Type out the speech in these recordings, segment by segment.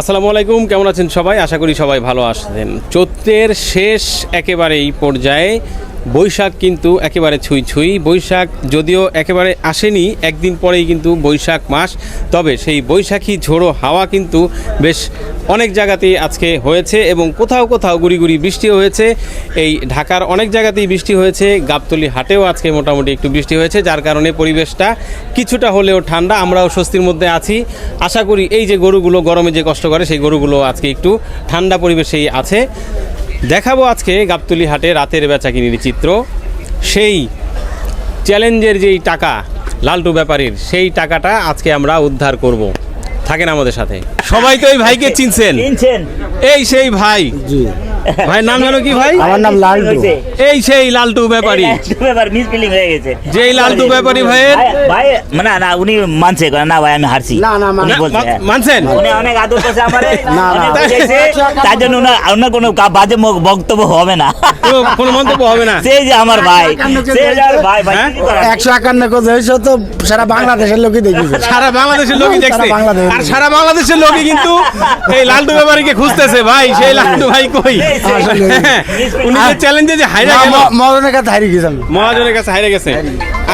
আসসালামু আলাইকুম কেমন আছেন সবাই? আশা করি সবাই ভালো আছেন। চৈত্রের শেষ একেবারেই পর্যায়ে বৈশাখ কিন্তু একেবারে ছুঁই ছুঁই। বৈশাখ যদিও একেবারে আসেনি, একদিন পরেই কিন্তু বৈশাখ মাস। তবে সেই বৈশাখী ঝোড়ো হাওয়া কিন্তু বেশ অনেক জায়গাতেই আজকে হয়েছে এবং কোথাও কোথাও গুড়ি গুড়ি বৃষ্টিও হয়েছে। এই ঢাকার অনেক জায়গাতেই বৃষ্টি হয়েছে, গাবতলি হাটেও আজকে মোটামুটি একটু বৃষ্টি হয়েছে, যার কারণে পরিবেশটা কিছুটা হলেও ঠান্ডা। আমরাও স্বস্তির মধ্যে আছি। আশা করি এই যে গরুগুলো, গরমে যে কষ্ট করে, সেই গরুগুলো আজকে একটু ঠান্ডা পরিবেশেই আছে। দেখাবো আজকে গাবতলি হাটে রাতের বেচা কিনির চিত্র। সেই চ্যালেঞ্জের যেই টাকা লালটু ব্যাপারীর সেই টাকাটা আজকে আমরা উদ্ধার করব। থাকেন আমাদের সাথে। সবাই তো এই ভাইকে চিনছেন? চিনছেন। এই সেই ভাই। ভাই নাম জানো কি ভাই? আমার নাম লালটু। এই সেই লালটু ব্যাপারী। হয়ে গেছে। যেই লালটু ব্যাপারী ভাই- ভাই মানে না উনি মানছে না ভাই আমি হারছি। না, না, উনি বলছে, হ্যাঁ। মানছেন? উনি অনেক আদর করছে আমারে না, না। তার জন্য ওনার কোনো বাজে বক্তব্য হবে না। কোনো- মন্তব্য হবে না। সে যে আমার ভাই সে যে আমার ভাই ভাই হ্যাঁ? কিছু করার? একশো একান্ন কোচ হয়েছে তো সারা বাংলাদেশের লোকই দেখেছে সারা বাংলাদেশের লোকই দেখছে। আর সারা বাংলাদেশের লোকই কিন্তু এই লালটু ব্যাপারীকে খুঁজতেছে ভাই। সেই লালটু ভাই কই? উনি যে চ্যালেঞ্জে যে হাইরা গেল। মরণের কাছে হারিয়ে মহাজনের কাছে হাইরে গেছে।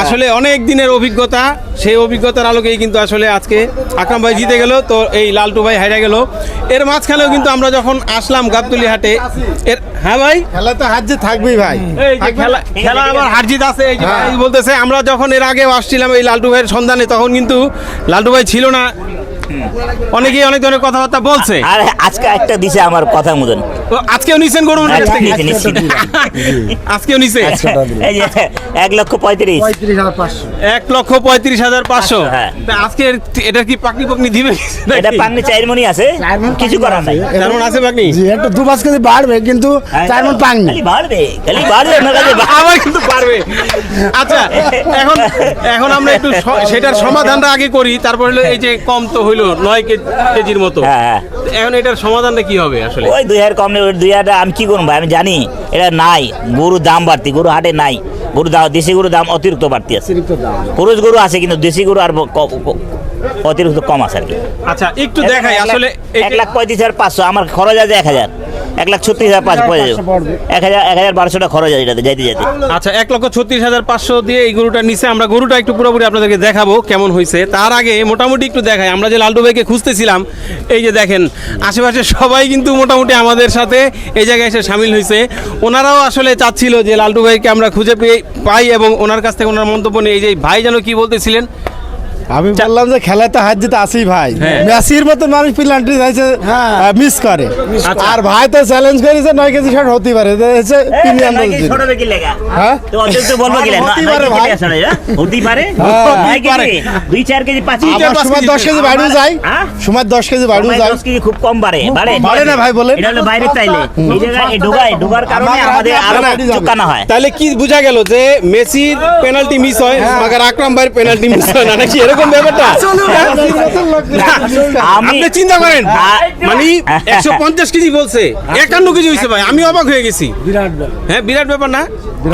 আসলে অনেক দিনের অভিজ্ঞতা সেই অভিজ্ঞতার আলোকেই কিন্তু আসলে আজকে আকরাম ভাই জিতে গেল তো এই লালটু ভাই হাইরা গেল। এর মাঝখানেও কিন্তু আমরা যখন আসলাম গাবতলি হাটে এর হ্যাঁ ভাই? খেলা তো হার যে থাকবেই ভাই। এই যে খেলা খেলা আবার হারজিত আছে এই যে হ্যাঁ। ভাই বলতেছে আমরা যখন এর আগে আসছিলাম এই লালটু ভাইয়ের সন্ধানে তখন কিন্তু লালটু ভাই ছিল না। অনেকেই অনেক ধরনের কথাবার্তা বলছে। আর আজকে একটা দিছে আমার কথা মতন। তো আজকেও নিছেন গরু। আজকেও নিছে? এই যে এক লক্ষ পঁয়ত্রিশ। পঁয়ত্রিশ হাজার পাঁচশো এক লক্ষ পঁয়ত্রিশ হাজার পাঁচশো। হ্যাঁ। তা আজকে এটা কি পাকনি পাকনি দিবে? এটা মনি আছে কিছু করার নাই। আছে। পাকনি জি একটু দু পাঁচ কেজি বাড়বে কিন্তু চার মন পাংনি খালি বাড়বে খালি বাড়বে কাছে বা- কিন্তু পারবে আচ্ছা এখন এখন আমরা একটু সেটার সমাধানটা আগে করি তারপর হলো এই যে কম তো হইল নয় কেজির মতো। হ্যাঁ, হ্যাঁ। এখন এটার সমাধানটা কি হবে আসলে? ওই দুই হাজার কম নেই দুই হাজার আমি কি করব ভাই? আমি জানি এটা নাই গরুর দাম বাড়তি গরু হাটে নাই। গরু দাম দেশি গরুর দাম অতিরিক্ত বাড়তি আছে। পুরুষ গরু আছে কিন্তু দেশি গরু আর অতিরিক্ত কম আছে আর কি। আচ্ছা একটু দেখাই আসলে এক লাখ পঁয়ত্রিশ হাজার পাঁচশো আমার খরচ আছে এক হাজার। এক লাখ ছত্রিশ হাজার পাঁচশো পড়ে যাবে। এক হাজার এক হাজার বারোশোটা খরচ আছে এটাতে যাইতে যাইতে। আচ্ছা এক লক্ষ ছত্রিশ হাজার পাঁচশো দিয়ে এই গরুটা নিচে আমরা গরুটা একটু পুরোপুরি আপনাদেরকে দেখাবো কেমন হয়েছে তার আগে মোটামুটি একটু দেখাই। আমরা যে লালটু ভাইকে খুঁজতেছিলাম এই যে দেখেন আশেপাশে সবাই কিন্তু মোটামুটি আমাদের সাথে এই জায়গায় এসে সামিল হয়েছে ওনারাও আসলে চাচ্ছিল যে লালটু ভাইকে আমরা খুঁজে পেয়ে পাই এবং ওনার কাছ থেকে ওনার মন্তব্য নিয়ে এই যে ভাই যেন কি বলতেছিলেন আমি বললাম যে খেলায় তো হার জিতে আসি ভাই হ্যাঁ। মেসির মতো মানুষ পেনাল্টি চাইছে হ্যাঁ। মিস করে আচ্ছা। আর ভাই তো চ্যালেঞ্জ করেছে নয় কেজি শট হতে পারে হচ্ছে প্রিমিয়াম। হ্যাঁ? তো অতিরিক্ত বলব কি লেগা? পারে ভাই। হ্যাঁ? পারে? পারে। কেজি পাঁচ কেজি সময় কেজি দশ কেজি বাড়িও যায়? সময় কেজি বাড়িও সময় যায় দশ কেজি খুব কম বাড়ে বাড়ে বাড়ে না ভাই বলেন। এটা হলো বাইরে চাইলে এই জায়গায় এই ঢোকায় ঢোকার কারণে আমাদের আরও চুকানো হয় তাহলে কি বোঝা গেল যে মেসির পেনাল্টি মিস হয় মাগার আকরাম ভাইয়ের পেনাল্টি মিস হয় না নাকি এরকম ব্যাপারটা? আপনি চিন্তা করেন মানে একশো পঞ্চাশ কেজি বলছে একান্ন কেজি হয়েছে ভাই আমি অবাক হয়ে গেছি। বিরাট হ্যাঁ বিরাট ব্যাপার না?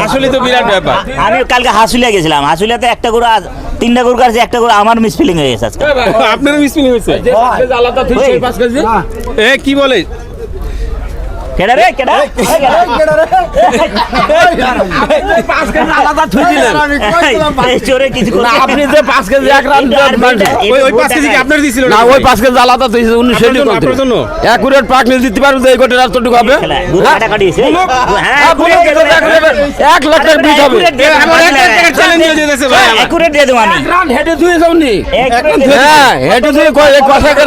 আসলে তো বিরাট ব্যাপার। আমি কালকে হাসুলিয়া গেছিলাম হাসুলিয়াতে একটা গরু আজ- তিনটা গরু কাছে একটা গরু আমার মিস ফিলিং হয়ে গেছে আজকে। আপনারও মিসপিং হয়েছে? ওই, এ কি বলে? কেডা রে কেডা এই কেডা? এই চোরে কিছু করতে- আপনি যে পাঁচ কেজি এক রান এটা আর এটা- ওই ওই পাঁচ কেজি কি আপনার দিছিল না ওই পাঁচ কেজি আলাদা তো উনি সেটি করতে আপনার জন্য? পাক নিয়ে দিতে পারবে এই গোটের রাস্তাটুকু হবে খেলা, গরু কাটাকাটি হয়েছে। হ্যাঁ। এক লাখ হবে। চ্যালেঞ্জ দিয়ে ভাই। দিয়ে দেবো আমি। রান ধুয়ে ধুয়ে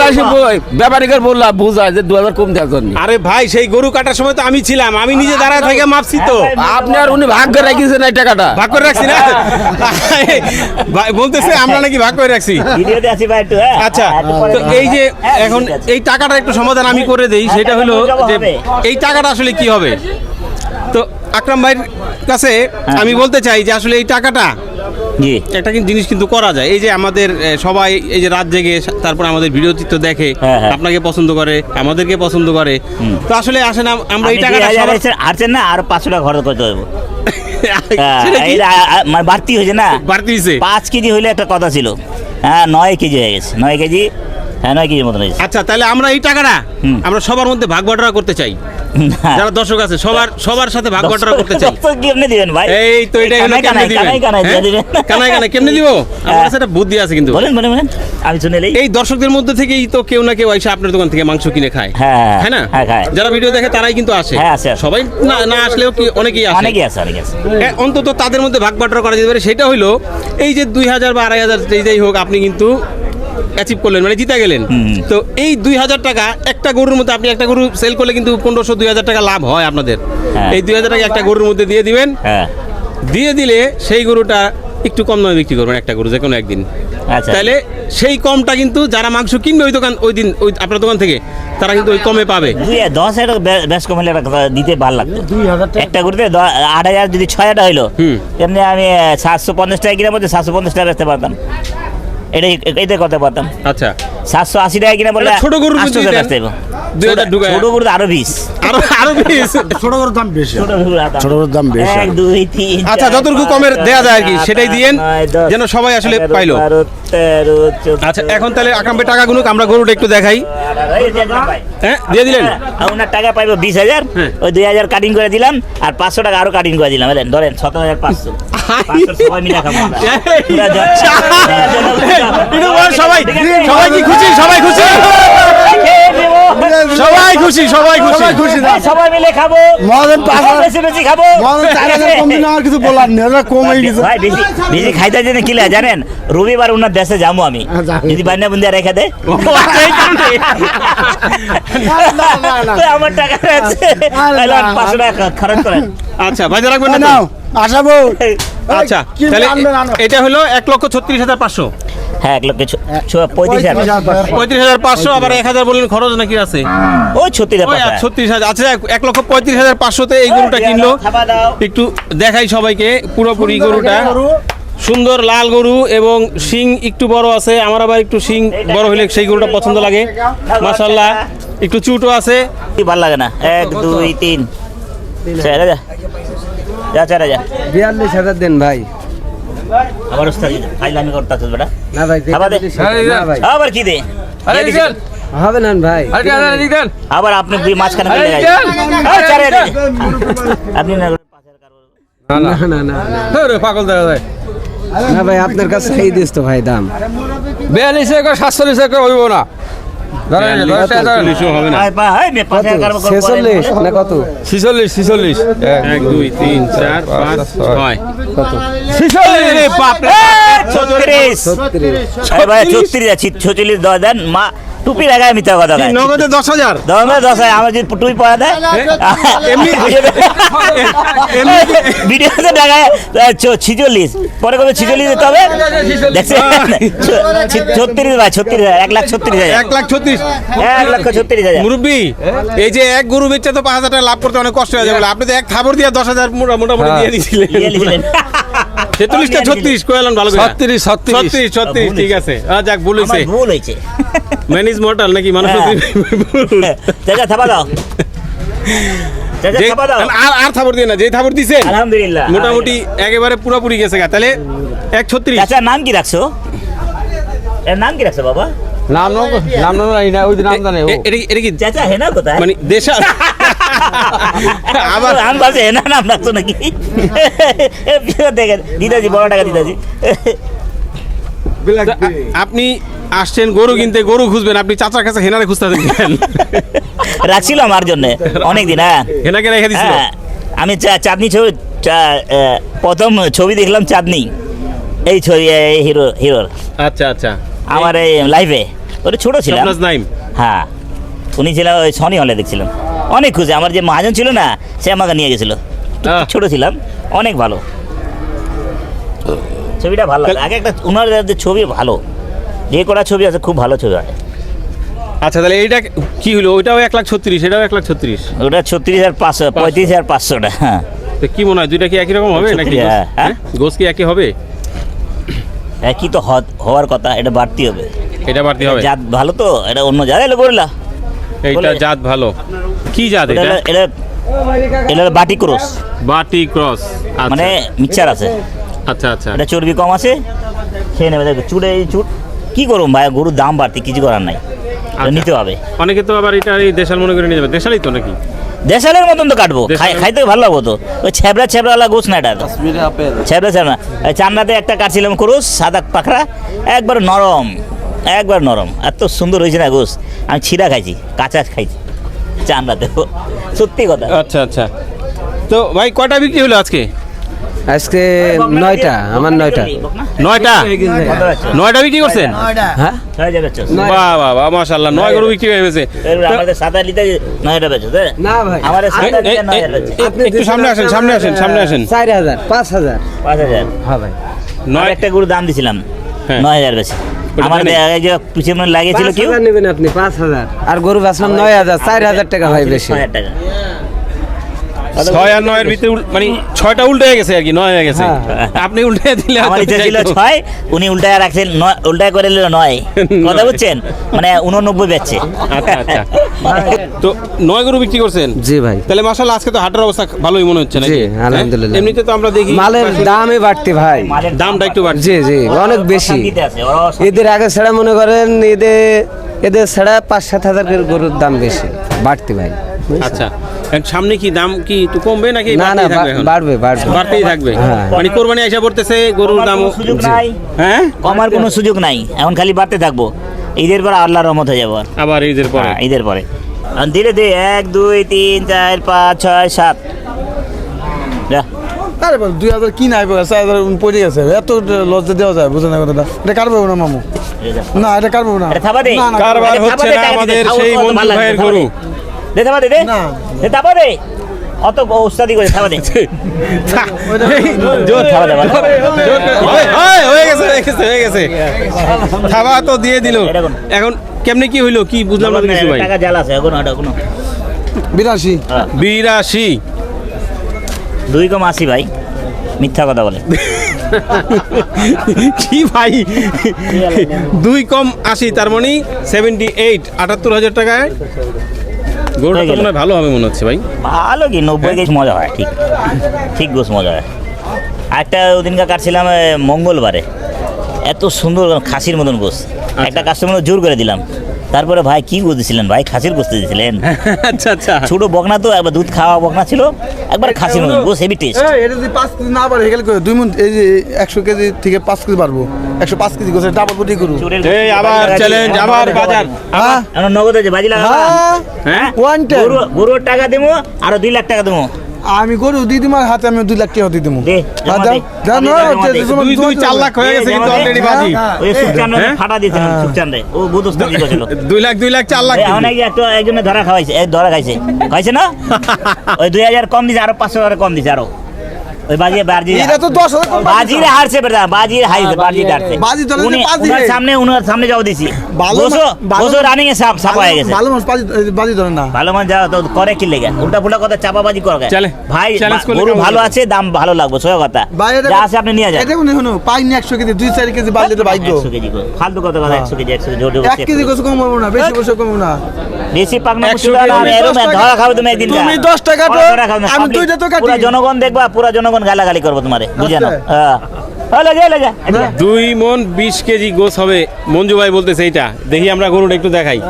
আসি ব্যাপারীকে বললাম বুঝায় যে দু হাজার কম দেওয়ার জন্য আরে ভাই সেই গরু কাটার সময় তো আমি ছিলাম আমি নিজে দাঁড়ায় থেকে মাপছি তো। আপনার আর উনি ভাগ্য রেখেছেন এই টাকাটা? ভাগ করে রাখছি না? ভাই বলতেছে আমরা নাকি ভাগ করে রাখছি। ভিডিওতে আছি ভাই একটু, হ্যাঁ? আচ্ছা তো এই যে হ্যাঁ, এখন এই টাকাটা একটু সমাধান আমি করে দেই সেটা হলো যে এই টাকাটা আসলে কি হবে? তো আকরাম ভাইয়ের কাছে হ্যাঁ। আমি বলতে চাই যে আসলে এই টাকাটা জি। একটা জিনিস কিন্তু করা যায়। এই যে আমাদের সবাই এই যে রাত জেগে তারপর আমাদের ভিডিও চিত্র দেখে হ্যাঁ, হ্যাঁ। আপনাকে পছন্দ করে আমাদেরকে পছন্দ করে তো আসলে আসেন না আমরা এই টাকাটা হারছেন না আর পাঁচশো টাকা খরচ করতে হবে। হ্যাঁ, মানে বাড়তি হয়েছে না? বাড়তি হয়েছে। পাঁচ কেজি হইলে একটা কথা ছিল। হ্যাঁ নয় কেজি হয়ে গেছে নয় কেজি হ্যাঁ নয় কেজির মতন হয়েছে আচ্ছা তাহলে আমরা এই টাকাটা আমরা সবার মধ্যে ভাগ বাটোয়ারা করতে চাই। যারা দর্শক আছে সবার সবার সাথে ভাগ বাটোয়ারা করতে চাই। কেমনে দিবেন ভাই? এই তো এটাই হলো কেমনে দিবেন? দিয়ে হ্যাঁ? দিবেন। কেমনে দিব? আমার কাছে একটা বুদ্ধি আছে কিন্তু। বলেন বলেন বলেন। আমি শুনে এই দর্শকদের মধ্যে থেকেই তো কেউ না কেউ এসে আপনার দোকান থেকে মাংস কিনে খায়। হ্যাঁ, হ্যাঁ না? হ্যাঁ, যারা ভিডিও দেখে তারাই কিন্তু আসে। হ্যাঁ, আসে, আসে। সবাই না না আসলেও কি অনেকেই আসে। অনেকে আছে অনেকে আছে এ, অন্তত তাদের মধ্যে ভাগ বাটোয়ারা করা যেতে পারে। সেটা হইল এই যে দুই হাজার বা আড়াই হাজার যেই যাই হোক আপনি কিন্তু অ্যাচিভ করলেন মানে জিতে গেলেন। তো এই দুই হাজার টাকা একটা গরুর মধ্যে আপনি একটা গরু সেল করলে কিন্তু পনেরোশো দুই হাজার টাকা লাভ হয় আপনাদের। হ্যাঁ। এই দুই হাজার টাকা একটা গরুর মধ্যে দিয়ে দিবেন। হ্যাঁ। দিয়ে দিলে সেই গরুটা একটু কম দামে বিক্রি করবেন একটা গরু যে কোনো একদিন। আচ্ছা। তাহলে সেই কমটা কিন্তু যারা মাংস কিনবে ওই দোকান ওই দিন ওই আপনার দোকান থেকে তারা কিন্তু ওই কমে পাবে। দশ হাজার বেশ কম হলে একটা দিতে ভালো লাগতো। একটা করতে আট হাজার যদি ছয় হাজার হইল। এমনি আমি সাতশো পঞ্চাশ টাকা কিনা বলতে সাতশো পঞ্চাশ টাকা বেচতে পারতাম। এটাই এটাই করতে পারতাম আচ্ছা। সাতশো আশি টাকা কিনা বললে ছোট গরুর আটশো যদি টাকা দেন, বেচতে হইবো। দুই হাজার ছোট- ঢুকায়। ছোট গরু তো আরও বিশ আরও আরও বেশ ছোট গরুর দাম বেশি ছোট গরুর দাম- ছোট গরুর দাম বেশি এক দুই তিন আচ্ছা, যতটুকু কমের দেয়া যায় আর কি, সেটাই দিয়েন, যেন সবাই আসলে পাইলো। আচ্ছা এখন তাহলে আকাম্বে টাকা গুনুক আমরা গরুটা একটু দেখাই। হ্যাঁ দিয়ে দিলেন হ্যাঁ, ওনার টাকা পাইবো বিশ হাজার হ্যাঁ। ওই দুই হাজার কাটিং করে দিলাম আর পাঁচশো টাকা আরও কাটিং করে দিলাম বুঝলেন ধরেন সতেরো হাজার পাঁচশো সবাই সবাই সবাই কি খুশি সবাই খুশি। সবাই খুশি সবাই খুশি। খুশি সবাই মিলে খাব। মহাজন বেশি বেশি খাব। মহাজন কিছু বলার নেই ওরা কম গেছে। ভাই বেশি বেশি খাইতে জেনে কিলা জানেন? রবিবার ওনার দেশে যাব আমি। হ্যাঁ, যদি বান্না বুন্দিয়া রেখে দেয়। আচ্ছা, আমার টাকা আছে। পাঁচশো টাকা খরচ করেন। আচ্ছা বাজে রাখবেন না আসাবো। আচ্ছা তাহলে এটা হলো এক লক্ষ ছত্রিশ হাজার পাঁচশো। হ্যাঁ এক লক্ষ পঁয়ত্রিশ হাজার পঁয়ত্রিশ হাজার পাঁচশো আবার এক হাজার বললেন খরচ নাকি আছে? ওই ছত্রিশ হাজার ছত্রিশ হাজার। আচ্ছা এক- লক্ষ পঁয়ত্রিশ হাজার পাঁচশোতে এই গরুটা কিনলো। একটু দেখাই সবাইকে পুরোপুরি গরুটা। সুন্দর লাল গরু এবং শিং একটু বড় আছে। আমার আবার একটু শিং বড় হলে সেই গরুটা পছন্দ লাগে। মাশাল্লাহ একটু চুটও আছে। কি ভালো লাগে না? এক দুই তিন। চার হাজার যা চার হাজার বিয়াল্লিশ হাজার দেন ভাই। আবার ওস্তাদ ফাইলামি করতে আছে বেটা। না ভাই খাবার দে। আবার কি দে? হবে না ভাই। আবার আপনি দুই মাঝখানে ফেলে গেছেন আরে। আপনি না না না। না না। পাগল দেখা যায়। না ভাই আপনার কাছে এই দিস তো ভাই দাম। বিয়াল্লিশ একর সাতচল্লিশ একর হইব না। ছত্রিশ ছত্রিশ আরে ভাই ছত্রিশ আছে ছচল্লিশ দশ দেন মা টুপি লাগায় মিথ্যা কথা কয়। নগদে দশ হাজার। দশ মানে দশ হয় আমার যদি টুপি পরা দেয়। এমনি ভিডিওতে দেখায় ছিচল্লিশ। পরে কবে ছিচল্লিশ দিতে হবে? দেখছেন? ছ- ছত্রিশ ভাই ছত্রিশ হাজার এক লাখ ছত্রিশ হাজার। এক লাখ ছত্রিশ। এক লক্ষ ছত্রিশ হাজার। মুরব্বী এই যে এক গরু বেচে তো পাঁচ হাজার টাকা লাভ করতে অনেক কষ্ট হয়ে যাবে। আপনি তো এক খাবার দিয়ে দশ হাজার মোটা- মোটামুটি দিয়ে দিয়েছিলেন। ছত্রিশ ভালো করে? ছত্রিশ, ছত্রিশ। ছত্রিশ ছত্রিশ ঠিক আছে। যাক ভুল হয়েছে। ভুল হয়েছে। ম্যানেজ মর্টাল নাকি? মানুষ হ্যাঁ। চাচা থাপা দাও। আর আর থাবর দিয়ে না যে থাবর দিছেন আলহামদুলিল্লাহ। মোটামুটি একেবারে পুরোপুরি গেছে গা। তাহলে এক ছত্রিশ। চাচা নাম কি রাখছো? এর নাম কি রাখছো বাবা? নাম নাম নাম না ওই নাম জানে এটা কি- এটা কি চাচা হেনা কোথায়? মানে দেশা আবার আমি ভাবছি হেনা নাম রাখছো নাকি। দেখেন দিদাজি বড় টাকা দিদাজি। আপনি আসছেন গরু কিনতে গরু খুঁজবেন আপনি চাচার কাছে হেনারে খুঁজতে দেন রাখছিল আমার জন্য অনেকদিন হ্যাঁ। হেনাকে রেখে দিছিল? হ্যাঁ আমি চা- চাঁদনি ছবি চা- প্রথম ছবি দেখলাম চাঁদনি। এই ছবি এই হিরো হিরোর। আচ্ছা আচ্ছা। আমার এই লাইফে ওটা ছোট নাইম। হ্যাঁ। উনি ছিল ওই সনি হলে দেখছিলাম। অনেক খুশি। আমার যে মহাজন ছিল না সে আমাকে নিয়ে গেছিল। ছোট ছিলাম অনেক ভালো। ছবিটা ভালো লাগে। আগে একটা উনার যে ছবি ভালো। যে কটা ছবি আছে খুব ভালো ছবি হয়। আচ্ছা তাহলে এইটা কি হলো? ওইটাও এক লাখ ছত্রিশ এটাও এক লাখ ছত্রিশ। ওটা ছত্রিশ হাজার পাঁচশো পঁয়ত্রিশ হাজার পাঁচশোটা হ্যাঁ। তো কি মনে হয় দুইটা কি একই রকম হবে নাকি হ্যাঁ, হ্যাঁ। গোস কি একই হবে? একই তো হওয়ার কথা এটা বাড়তি হবে। এটা বাড়তি হবে। জাত ভালো তো এটা অন্য জাত এলো করলা এইটা জাত ভালো। কি জাত এটা এটা? এটা বাটি ক্রস। বাটি ক্রস মানে মিক্সচার আছে। আচ্ছা আচ্ছা। এটা চর্বি কম আছে খেয়ে নেবে। দেখো চুড়ে এই চুট। কি করুন ভাই গরুর দাম বাড়তি কিছু করার নাই। আচ্ছা। নিতে হবে। অনেকে তো আবার এটা এই দেশাল মনে করে নিয়ে যাবে। দেশালই তো নাকি? দেশালের মতন তো কাটবো। খাই- খাইতে ভালো লাগবো তো। ওই ছেবড়া ছেবড়াওয়ালা গোস না এটা? তো। ছেবড়া ছেবড়া ওই চান্নাতে একটা কাটছিলাম ক্রুশ সাদা পাখরা একবার নরম একবার নরম। এত সুন্দর হয়েছে না গোস। আমি ছিঁড়া খাইছি কাঁচা খাইছি। চান্নাতে সত্যি কথা। আচ্ছা আচ্ছা। তো ভাই কয়টা বিক্রি হলো আজকে? আজকে নয়টা আমার নয়টা। নয়টা? নয়টা বিক্রি করছেন? হ্যাঁ? বাহ বাহ নয় গরু বিক্রি হয়ে গেছে। আমাদের সাদা নয়টা বেচো না ভাই আমাদের সাদা একটু সামনে আসেন সামনে আসেন সামনে আসেন। চার হাজার পাঁচ হাজার। পাঁচ হাজার। হ্যাঁ ভাই। নয় একটা গরুর দাম দিছিলাম। হ্যাঁ। নয় হাজার বেশি ওটা আমার। এই যে পিছনে লাগিয়েছিল কেউ? নেবেন আপনি পাঁচ হাজার। আর গরু বাঁচলাম নয় হাজার চার হাজার টাকা হয় বেশি। টাকা। ছয় আর নয়ের ভিতরে মানে ছয়টা উল্টে হয়ে গেছে আর কি নয় হয়ে গেছে। হ্যাঁ। আপনি উল্টে দিলে আমার ইচ্ছা ছিল ছয় উনি উল্টায় রাখছেন উল্টায় করে নিল নয়। কথা বুঝছেন? মানে উননব্বই বেচছে। আচ্ছা আচ্ছা। তো নয় গরু বিক্রি করছেন? জি ভাই। তাহলে মাসাল আজকে তো হাটের অবস্থা ভালোই মনে হচ্ছে নাকি? জি, আলহামদুলিল্লাহ। হ্যাঁ? এমনিতে তো আমরা দেখি মালের দামই বাড়তি ভাই। দামটা একটু বাড়ছে। জি জি অনেক বেশি। ঈদের আগে ছাড়া মনে করেন ঈদে এদের ছাড়া পাঁচ সাত হাজার গরুর দাম বেশি। বাড়তি ভাই। আচ্ছা। এখন সামনে কি দাম কি একটু কমবে নাকি না না? বাড়বে বাড়বে। বাড়তেই থাকবে। হ্যাঁ। মানে কোরবানি আইসা পড়তেছে গরুর দাম সুযোগ নাই। হ্যাঁ? কমার কোনো সুযোগ নাই। এখন খালি বাড়তে থাকব। ঈদের পর আল্লাহর রহমত হয়ে যাব আবার ঈদের পরে? হ্যাঁ, ঈদের পরে। ধীরে ধীরে এক দুই তিন চার পাঁচ ছয় সাত। যা। দুই হাজার কি নাই চার হাজার পড়ে গেছে। এত লজ্জা দেওয়া যায় বুঝে না কথাটা? এটা কার পাবো না মামু? না এটা কার পাবো না? এটা থাবা দে। না, না, কারবার হচ্ছে না আমাদের সেই লাগছে, ভাইয়ের গরু। দে। দে থাবা দে। দে দে থাবা দে। অত উস্তাদি করে থাবা দে। জোর। থাবা হয়ে। গেছে হয়ে গেছে হয়ে গেছে। খাওয়া তো দিয়ে দিল। এখন কেমনে কি হইল কি বুঝলাম না কিছু ভাই। টাকা জাল আছে এখন ওটা কোনো বিরাশি। বিরাশি। দুই কম আশি ভাই। মিথ্যা কথা বলে। কি ভাই? দুই কম আশি তার মানে সেভেন্টি এইট আটাত্তর হাজার টাকায় গরুটা তো মনে হয় ভালো হবে মনে হচ্ছে ভাই। ভালো কি নব্বই কেজি মজা হয় ঠিক। ঠিক গোস মজা হয়। একটা ওদিনকার কাটছিলাম মঙ্গলবারে। এত সুন্দর খাসির মতন গোস। একটা কাস্টমার জোর করে দিলাম। তারপরে ভাই কি গোস দিছিলেন ভাই? খাসির গোস দিয়েছিলেন আচ্ছা আচ্ছা। ছোট বকনা তো একবার দুধ খাওয়া বকনা ছিল একবার খাসির মতন। গোস হেভি টেস্ট এই, এটা যদি পাঁচ কেজি না পারে গেলে দুই মন এই যে একশো কেজি থেকে পাঁচ কেজি পারব একশো পাঁচ কেজি গোছে ডাবল বডি করু। এই আবার চ্যালেঞ্জ আবার বাজার। হ্যাঁ। এখন নগদ আছে বাজি লাগা হ্যাঁ। হ্যাঁ? ওয়ান টাইম গরু গরুর টাকা দেবো আরও দুই লাখ টাকা দেবো আমি গরু তোমার হাতে আমি দুই লাখ টাকা দিয়ে দেবো হ্যাঁ, চার লাখ হয়ে গেছে কিন্তু অলরেডি হ্যাঁ, বাজি। সুখচান হ্যাঁ? ফাটা দিয়েছে ও দুই লাখ দুই লাখ চার লাখ। অনেক একটা একজনে ধরা খাওয়াইছে। ধরা খাইছে। খাইছে না? ওই দুই হাজার কম দিছে আরও পাঁচশো টাকা কম দিছে আরও। ওই বাজি বাজি এটা তো দশ হাজার কম বাজির হারছে বেটা বাজির হাইছে বাজির হারছে। বাজি ধরে উনি যে বাজি উনার রে। সামনে উনার সামনে যাও দিছি। ভালো বসো মা- ভালো- বসো রানিং এ সাপ সাপ হয়ে গেছে। ভালো মাছ বাজি বাজি ধরে না। ভালো যাও তো করে কি লেগে? উল্টা পুল্টা কথা চাপাবাজি করে চলে। ভাই Challenge বা- করলে গরু ভালো আছে? দাম ভালো লাগবে সোজা কথা। যা আছে আপনি নিয়ে যান। এটা মনে হলো পাইনি একশো কেজি দুই চার কেজি তো ভাগ্য। কেজি। ফালতু কথা কথা একশো কেজি একশো কেজি জোর জোর এক কেজি কম হব না বেশি বসে কমবো না। বেশি পাকনা একশো আর কেজি, এরম দশ টাকা- ধরা খাবে তুমি একদিন তুমি যা। দশ টাকা তো, পুরা ধরা খাবে না, আমি দুইটা তো কাটি। পুরা জনগণ দেখবা পুরা জনগণ গালাগালি করব তোমারে। বুঝে না। হ্যাঁ। হ্যাঁ। দুই মন বিশ কেজি গোস হবে। মঞ্জু ভাই বলতেছে এইটা। দেখি আমরা গরুটা একটু দেখাই।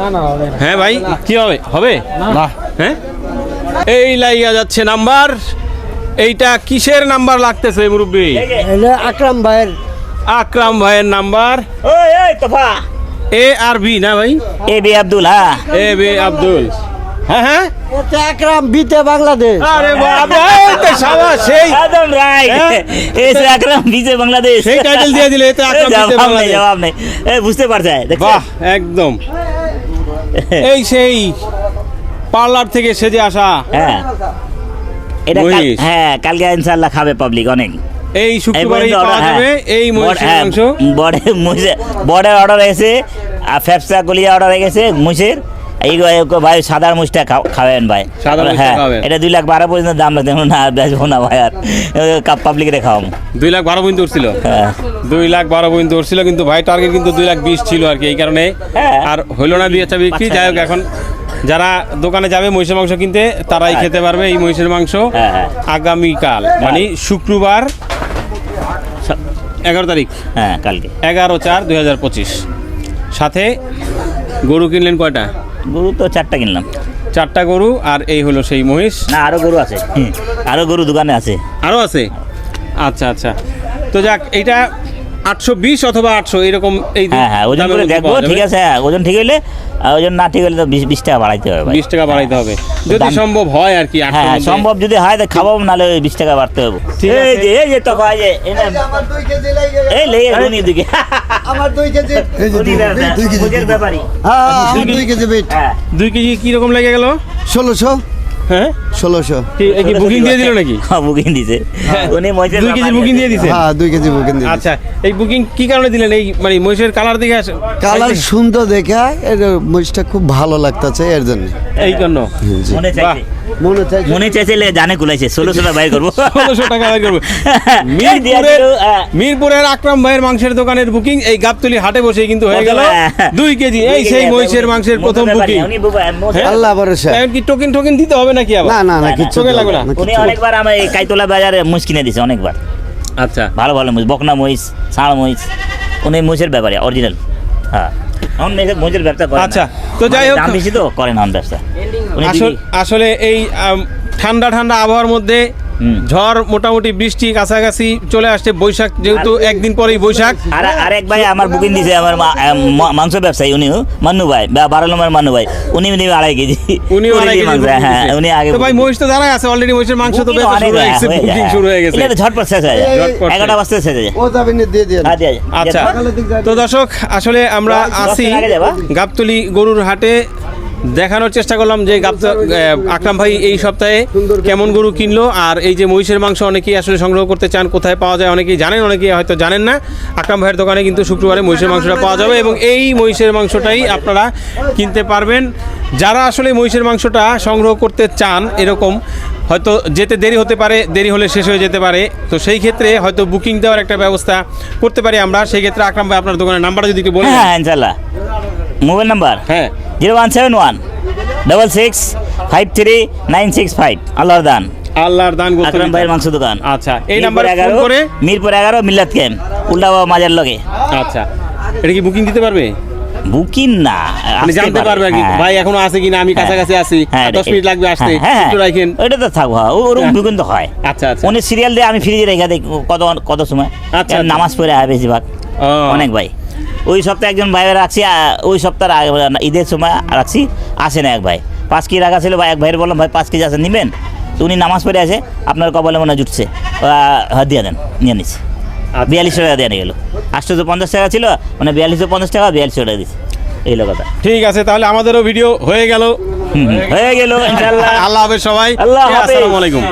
হ্যাঁ ভাই কি হবে? হবে? না। হ্যাঁ? এই লাইগা যাচ্ছে নাম্বার। এইটা কিসের নাম্বার লাগতেছে মুরব্বী। আকরাম ভাইয়ের। আকরাম ভাইয়ের নাম্বার। ওই ওই তোফা। এ আর বি না ভাই? এ বি আব্দুল হ্যাঁ। এ বি আব্দুল হ্যাঁ হ্যাঁ? বিতে বাংলাদেশ। আরে বাবা তো সাবাস সেই। একদম রাইট? এসে আকরাম বিজে বাংলাদেশ। সেই টাইটেল দিয়ে দিলে এতে আকরাম জবাব বাংলাদেশ। জবাব নেই। এ বুঝতে পারছে বাহ একদম। এই সেই পার্লার থেকে সেজে আসা। হ্যাঁ। এটা হ্যাঁ কালকে ইনশাআল্লাহ খাবে পাবলিক অনেক। এই শুক্রবারই পাওয়া হ্যাঁ। যাবে এই বড়- মহিষের হ্যাঁ, মাংস। বড়ে মহিষের বড়ের অর্ডার এসে আর ফ্যাপসা গলিয়া অর্ডার হয়ে গেছে মহিষের। এই ভাই সাদা মুষটা খাওয়াবেন ভাই। হ্যাঁ। এটা দুই লাখ বারো পর্যন্ত দাম লাগবে না বেচবো না ভাই আর কাপ পাবলিকে খাওয়াবো। দুই লাখ বারো পর্যন্ত উঠছিল? হ্যাঁ। দুই লাখ বারো পর্যন্ত উঠছিল কিন্তু ভাই টার্গেট কিন্তু দুই লাখ বিশ ছিল আর কি এই কারণে। হ্যাঁ। আর হইল না দিয়ে চাবি বিক্রি যাই হোক এখন যারা দোকানে যাবে মহিষের মাংস কিনতে তারাই খেতে পারবে এই মহিষের মাংস হ্যাঁ, হ্যাঁ। আগামীকাল মানে শুক্রবার এগারো তারিখ? হ্যাঁ কালকে। এগারো চার দুই হাজার পঁচিশ। সাথে গরু কিনলেন কয়টা? গরু তো চারটা কিনলাম। চারটা গরু আর এই হলো সেই মহিষ। না আরও গরু আছে। আরও আরও গরু দোকানে আছে। আরও আছে? আচ্ছা আচ্ছা। তো যাক এইটা আটশো বিশ অথবা আটশো এরকম এই হ্যাঁ হ্যাঁ ওজন করে দেখব ঠিক আছে হ্যাঁ ওজন ঠিক হইলে আর ওজন না ঠিক হলে তো বিশ বিশ টাকা বাড়াইতে হবে ভাই বিশ টাকা বাড়াইতে হবে যদি সম্ভব হয় আর কি হ্যাঁ হ্যাঁ। সম্ভব যদি হয় তো খাব নাহলে ওই বিশ টাকা বাড়তে হবে এই যে এই যে যে এই লেগে গুনি দিকে আমার দুই কেজি দুই কেজি বুঝের ব্যাপারী হ্যাঁ দুই কেজি বেট হ্যাঁ দুই কেজি কি রকম লেগে গেল ষোলোশো হ্যাঁ? ষোলোশো। কি বুকিং দিয়ে দিল নাকি? হ্যাঁ বুকিং দিছে। উনি মহিষের দুই কেজির ব্যাপারী বুকিং দিয়ে দিছে? হ্যাঁ দুই কেজি বুকিং দিন আচ্ছা এই বুকিং কি কারণে দিলেন? এই মানে মহিষের কালার দেখে কালার সুন্দর দেখে এর মরিচটা খুব ভালো লাগতেছে এর জন্য। এই জন্য। মনে চাইছে। মনে চাই মনে চাইছে। লে জানে কুলাইছে। ষোলোশো টাকা বাইর করব। ষোলোশো টাকা আদায় করব। মিরপুরের হ্যাঁ। মিরপুরের আকরাম ভাইয়ের মাংসের দোকানের বুকিং এই গাবতলি হাটে বসে কিন্তু হয়ে গেল। হ্যাঁ। দুই কেজি। এই সেই মহিষের মাংসের প্রথম বুকিং আল্লাহ ভরসা। কি টোকেন টোকেন দিতে হবে নাকি আবার? না না না কিছু লাগবে না। উনি অনেকবার আমার এই কাইতলা বাজারে মুছ কিনে দিছে অনেকবার। আচ্ছা। ভালো ভালো মুছ বকনা মহিষ ষাঁড় মহিষ উনি মুছের ব্যাপারে অরিজিনাল হ্যাঁ। এখন মুষের ব্যবসা করে আচ্ছা, তো যাই মানে হোক- দাম বেশি তো করে না ব্যবসা। আসল এই ঠান্ডা ঠান্ডা আবহাওয়ার মধ্যে। ঝড় মোটামুটি বৃষ্টি কাছাকাছি চলে আসছে বৈশাখ যেহেতু একদিন পরেই বৈশাখ। আর আরেক ভাই আমার বুকিং দিছে আমার মাংস ব্যবসায়ী উনিও মান্নু ভাই বা- বারো নম্বর মান্নু ভাই উনি নেবে আড়াই কেজি উনি আড়াই কেজি মাংস, হ্যাঁ উনি আগে তো ভাই মহিষ তো জানাই আছে অলরেডি মহিষের মাংস তো শুরু হয়ে গেছে হয়ে বুকিং হ্যাঁ। শুরু হয়ে গেছে। এটা ঝটপট শেষ হয়ে যায়। এগারোটা বাজতে শেষ হয়ে যায়। ও যাবেন দিয়ে দিয়ে দিয়ে আচ্ছা তো দর্শক আসলে আমরা আসি যাবা? গাবতলি গরুর হাটে। দেখানোর চেষ্টা করলাম যে আকরাম ভাই এই সপ্তাহে কেমন গরু কিনলো আর এই যে মহিষের মাংস অনেকেই আসলে সংগ্রহ করতে চান কোথায় পাওয়া যায় অনেকেই জানেন অনেকেই হয়তো জানেন না। আকরাম ভাইয়ের দোকানে কিন্তু শুক্রবারে মহিষের মাংসটা পাওয়া যাবে এবং এই মহিষের মাংসটাই আপনারা কিনতে পারবেন। যারা আসলে মহিষের মাংসটা সংগ্রহ করতে চান এরকম হয়তো যেতে দেরি হতে পারে দেরি হলে শেষ হয়ে যেতে পারে। তো সেই ক্ষেত্রে হয়তো বুকিং দেওয়ার একটা ব্যবস্থা করতে পারি আমরা। সেই ক্ষেত্রে আকরাম ভাই আপনার দোকানের নাম্বারটা যদি একটু বলেন। হ্যাঁ ইনশাল্লাহ মোবাইল নাম্বার? হ্যাঁ। Zero one seven one double six five three nine six five আল্লাহর দান। আল্লাহর দান আকরাম ভাইয়ের মাংস দোকান। আচ্ছা এই নাম্বারে ফোন এগারো করে মিরপুর এগারো মিল্লাত ক্যাম্প উল্টা বাবা মাজার লগে। আচ্ছা এটা কি বুকিং দিতে পারবে? বুকিং না মানে আসতে জানতে পারবে। আর কি হ্যাঁ। ভাই এখনও আছে কিনা আমি হ্যাঁ। কাছাকাছি আছি হ্যাঁ, দশ মিনিট লাগবে আসতে হ্যাঁ, হ্যাঁ, একটু রাখেন ওইটা তো থাকব হ্যাঁ, ও- ওরকম হ্যাঁ। বুকিং তো হয়। আচ্ছা আচ্ছা। উনি সিরিয়াল দিয়ে আমি ফ্রিজে রেখে দিই কত কত সময়? আচ্ছা, আচ্ছা। নামাজ পড়ে হয় বেশিরভাগ। অনেক ভাই। ওই সপ্তাহে একজন ভাই রাখছি ওই সপ্তাহে আগে ঈদের সময় রাখছি। আসে না এক ভাই। পাঁচ কেজি রাখা ছিল? ভাই এক ভাইয়ের বললাম ভাই পাঁচ কেজি আছে নেবেন? তো উনি নামাজ পড়ে আছে আপনার কবলে মনে হয় জুটছে। হাত দিয়ে দেন নিয়ে নিচ্ছে। বিয়াল্লিশশো টাকা দিয়ে গেলো। আটশোশো পঞ্চাশ টাকা ছিল মানে বিয়াল্লিশশো পঞ্চাশ টাকা বিয়াল্লিশশো টাকা দিচ্ছে এই লোক কথা। ঠিক আছে তাহলে আমাদেরও ভিডিও হয়ে গেল। হয়ে গেল ইনশাল্লাহ আল্লাহ হাফেজ সবাই। আল্লাহ আসসালামু আলাইকুম।